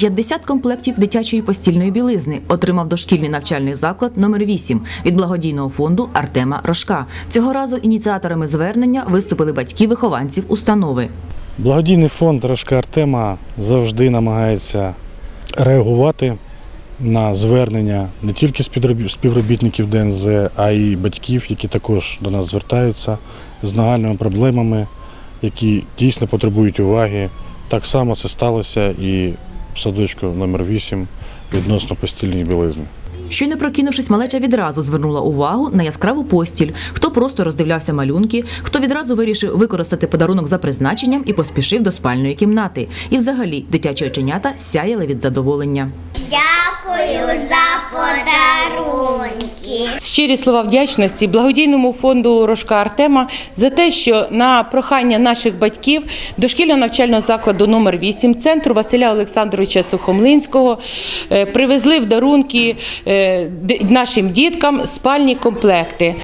50 комплектів дитячої постільної білизни отримав дошкільний навчальний заклад номер 8 від благодійного фонду Артема Рожка. Цього разу ініціаторами звернення виступили батьки вихованців установи. Благодійний фонд Рожка Артема завжди намагається реагувати на звернення не тільки співробі- співробітників ДНЗ, а й батьків, які також до нас звертаються з нагальними проблемами, які дійсно потребують уваги. Так само це сталося і в садочку номер 8 відносно постільній білизни. Щойно прокинувшись, малеча відразу звернула увагу на яскраву постіль. Хто просто роздивлявся малюнки, хто відразу вирішив використати подарунок за призначенням і поспішив до спальної кімнати. І взагалі дитячі оченята сяяли від задоволення. Дякую. Щирі слова вдячності благодійному фонду Рожка Артема за те, що на прохання наших батьків дошкільного навчального закладу номер 8 центру Василя Олександровича Сухомлинського е, привезли в дарунки е, нашим діткам спальні комплекти.